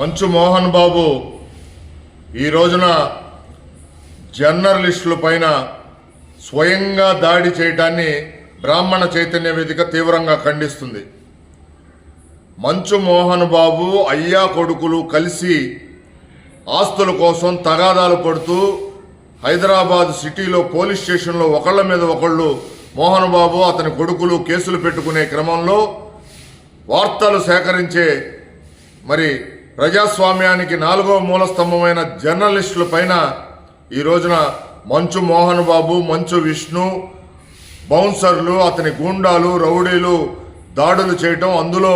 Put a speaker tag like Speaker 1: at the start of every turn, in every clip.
Speaker 1: మంచు మోహన్ బాబు ఈ రోజున జర్నలిస్టుల పైన స్వయంగా దాడి చేయడాన్ని బ్రాహ్మణ చైతన్య వేదిక తీవ్రంగా ఖండిస్తుంది. మంచు మోహన్ బాబు అయ్యా కొడుకులు కలిసి ఆస్తుల కోసం తగాదాలు పడుతూ హైదరాబాద్ సిటీలో పోలీస్ స్టేషన్లో ఒకళ్ళ మీద ఒకళ్ళు మోహన్ బాబు అతని కొడుకులు కేసులు పెట్టుకునే క్రమంలో వార్తలు సేకరించే మరి ప్రజాస్వామ్యానికి నాలుగవ మూల స్తంభమైన జర్నలిస్టుల పైన ఈ రోజున మంచు మోహన్ బాబు మంచు విష్ణు బౌన్సర్లు అతని గూండాలు రౌడీలు దాడులు చేయటం అందులో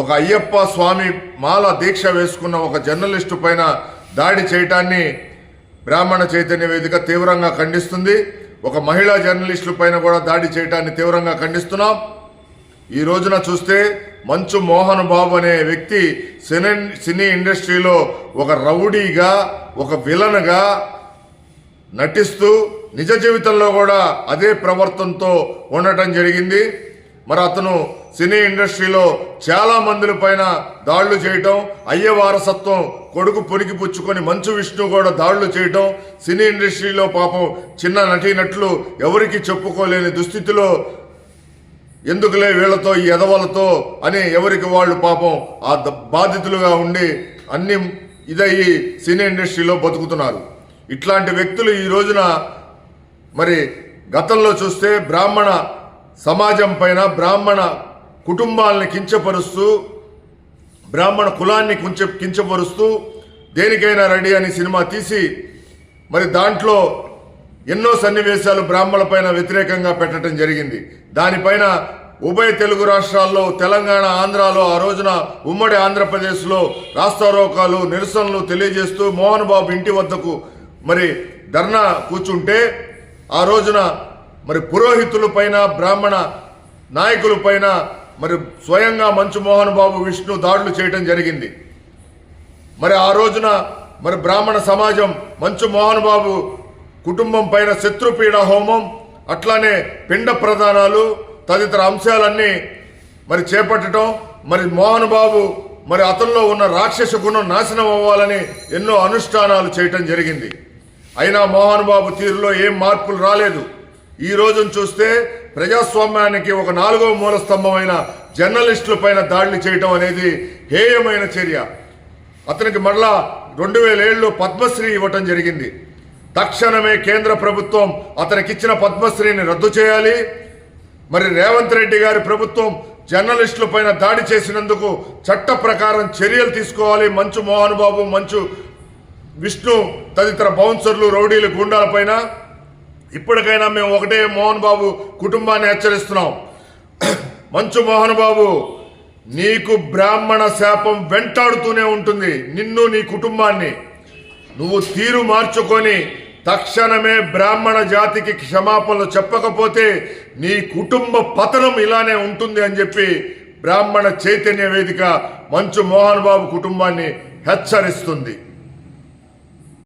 Speaker 1: ఒక అయ్యప్ప స్వామి మాల దీక్ష వేసుకున్న ఒక జర్నలిస్టు పైన దాడి చేయటాన్ని బ్రాహ్మణ చైతన్య వేదిక తీవ్రంగా ఖండిస్తుంది. ఒక మహిళా జర్నలిస్టుల పైన కూడా దాడి చేయటాన్ని తీవ్రంగా ఖండిస్తున్నాం. ఈ రోజున చూస్తే మంచు మోహన్ బాబు అనే వ్యక్తి సినీ సినీ ఇండస్ట్రీలో ఒక రౌడీగా ఒక విలన్గా నటిస్తూ నిజ జీవితంలో కూడా అదే ప్రవర్తనతో ఉండటం జరిగింది. మరి అతను సినీ ఇండస్ట్రీలో చాలా మందుల పైన దాడులు చేయటం అయ్య వారసత్వం కొడుకు పొరికి పుచ్చుకొని మంచు విష్ణు కూడా దాడులు చేయటం సినీ ఇండస్ట్రీలో పాపం చిన్న నటీనట్లు ఎవరికి చెప్పుకోలేని దుస్థితిలో ఎందుకులే వీళ్ళతో ఈ ఎదవలతో అని ఎవరికి వాళ్ళు పాపం ఆ బాధితులుగా ఉండి అన్ని ఇదయ్యి సినీ ఇండస్ట్రీలో బతుకుతున్నారు. ఇట్లాంటి వ్యక్తులు ఈ రోజున మరి గతంలో చూస్తే బ్రాహ్మణ సమాజం పైన బ్రాహ్మణ కుటుంబాలని కించపరుస్తూ బ్రాహ్మణ కులాన్ని కించ కించపరుస్తూ దేనికైనా రెడీ అని సినిమా తీసి మరి దాంట్లో ఎన్నో సన్నివేశాలు బ్రాహ్మణులపైన వ్యతిరేకంగా పెట్టడం జరిగింది. దానిపైన ఉభయ తెలుగు రాష్ట్రాల్లో తెలంగాణ ఆంధ్రాలో ఆ రోజున ఉమ్మడి ఆంధ్రప్రదేశ్లో రాస్తారోకాలు నిరసనలు తెలియజేస్తూ మోహన్ బాబు ఇంటి వద్దకు మరి ధర్నా కూర్చుంటే ఆ రోజున మరి పురోహితుల పైన బ్రాహ్మణ నాయకుల పైన మరి స్వయంగా మంచు మోహన్ బాబు విష్ణు దాడులు చేయడం జరిగింది. మరి ఆ రోజున మరి బ్రాహ్మణ సమాజం మంచు మోహన్ బాబు కుటుంబం పైన శత్రుపీడ హోమం అట్లానే పిండ ప్రదానాలు తదితర అంశాలన్నీ మరి చేపట్టడం మరి మోహన్ బాబు మరి అతనిలో ఉన్న రాక్షస గుణం నాశనం అవ్వాలని ఎన్నో అనుష్ఠానాలు చేయటం జరిగింది. అయినా మోహన్ బాబు తీరులో ఏం మార్పులు రాలేదు. ఈ రోజును చూస్తే ప్రజాస్వామ్యానికి ఒక నాలుగవ మూలస్తంభమైన జర్నలిస్టులపైన జర్నలిస్టుల పైన దాడులు చేయటం అనేది హేయమైన చర్య. అతనికి మరలా రెండు వేల ఏళ్ళు పద్మశ్రీ ఇవ్వటం జరిగింది. తక్షణమే కేంద్ర ప్రభుత్వం అతనికిచ్చిన పద్మశ్రీని రద్దు చేయాలి. మరి రేవంత్ రెడ్డి గారి ప్రభుత్వం జర్నలిస్టుల పైన దాడి చేసినందుకు చట్ట ప్రకారం చర్యలు తీసుకోవాలి. మంచు మోహన్ బాబు మంచు విష్ణు తదితర బౌన్సర్లు రౌడీలు గుండాల పైన. ఇప్పటికైనా మేము ఒకటే మోహన్ బాబు కుటుంబాన్ని హెచ్చరిస్తున్నాం. మంచు మోహన్ బాబు నీకు బ్రాహ్మణ శాపం వెంటాడుతూనే ఉంటుంది. నిన్ను నీ కుటుంబాన్ని. నువ్వు తీరు మార్చుకొని తక్షణమే బ్రాహ్మణ జాతికి క్షమాపణలు చెప్పకపోతే నీ కుటుంబ పతనం ఇలానే ఉంటుంది అని చెప్పి బ్రాహ్మణ చైతన్య వేదిక మంచు మోహన్ బాబు కుటుంబాన్ని హెచ్చరిస్తుంది.